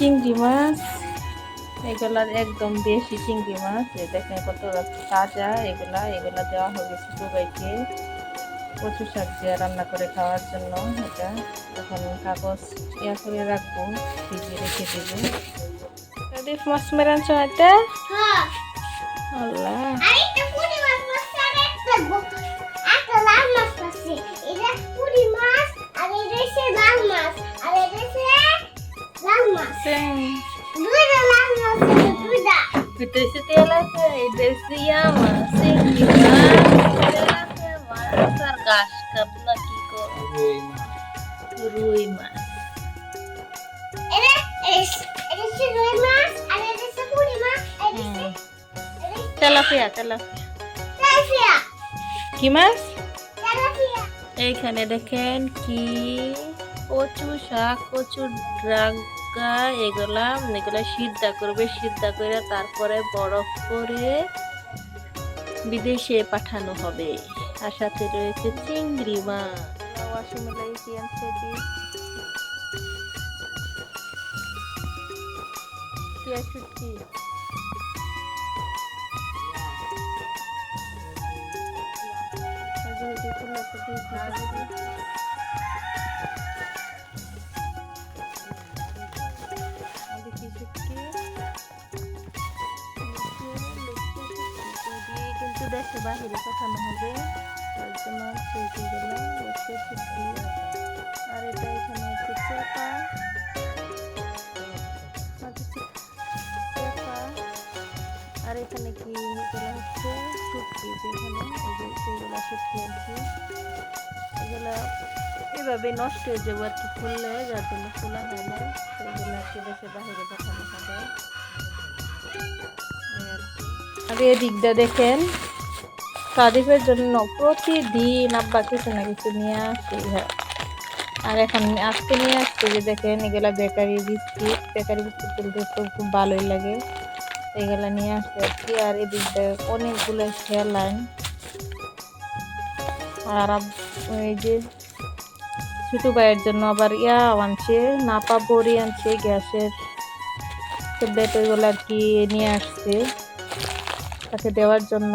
চিংড়ি মাছ। এগুলার একদম দেশি চিংড়ি মাছ। দেখেন কত তাজা এগুলা। এগুলা দেওয়া হয়ে গেছে সবাইকে কচু শাক দিয়ে রান্না করে খাওয়ার জন্য। এটা এখন কাগজ ইয়া করে রাখব ভিজিয়ে রেখে দেবো। মাছ মেরান হ্যাঁ। আল্লাহ। লাল মাছ দুইটা লাল মাছ আছে দুইটা Itu isi tela ke, itu isi yama, singgi mas, tela ke mas, argas kapla kiko, urui mas. এটা এস- এটা হচ্ছে রুই মাছ আর এটা হচ্ছে পুরি মাছ আর এটা হচ্ছে এটা হচ্ছে তেলাপিয়া তেলাপিয়া তেলাপিয়া কি মাছ তেলাপিয়া এইখানে দেখেন কি কচু শাক কচু ডাঙ্গা এগুলা এগুলা সিদ্ধা করবে সিদ্ধা করে তারপরে বরফ করে বিদেশে পাঠানো হবে। আর সাথে রয়েছে চিংড়ি মাছ। ওয়াশিং মালাইসিয়ান কিন্তু দেশে বাহিরে পাঠানো হবে। তার জন্য সেই যেগুলো হচ্ছে শুটকি আর এটা এখানে হচ্ছে চেপা। আর এখানে কি এগুলো হচ্ছে শুটকি যেখানে এই যে সেইগুলো শুটকি আনছি এগুলো এভাবে নষ্ট হয়ে যাব আর কি ফুললে যার জন্য খোলা হয় না। আর কি দেশে বাহিরে পাঠানো হবে। আর এদিকটা দেখেন কারিফের জন্য প্রতিদিন আব্বা কিছু না কিছু নিয়ে আসে হ্যাঁ আর এখন আজকে নিয়ে আসছে যে দেখেন, এগুলা বেকারি বিস্কিট বেকারি বিস্কিট তুলতে তো খুব ভালোই লাগে। এগুলা নিয়ে আসছে আর কি আর এদিকটা অনেকগুলো লাইন আর এই যে ছোট ভাইয়ের জন্য আবার ইয়া আনছে, নাপা বড়ি আনছে, গ্যাসের ট্যাবলেট, ওইগুলো আর কি নিয়ে আসছে তাকে দেওয়ার জন্য।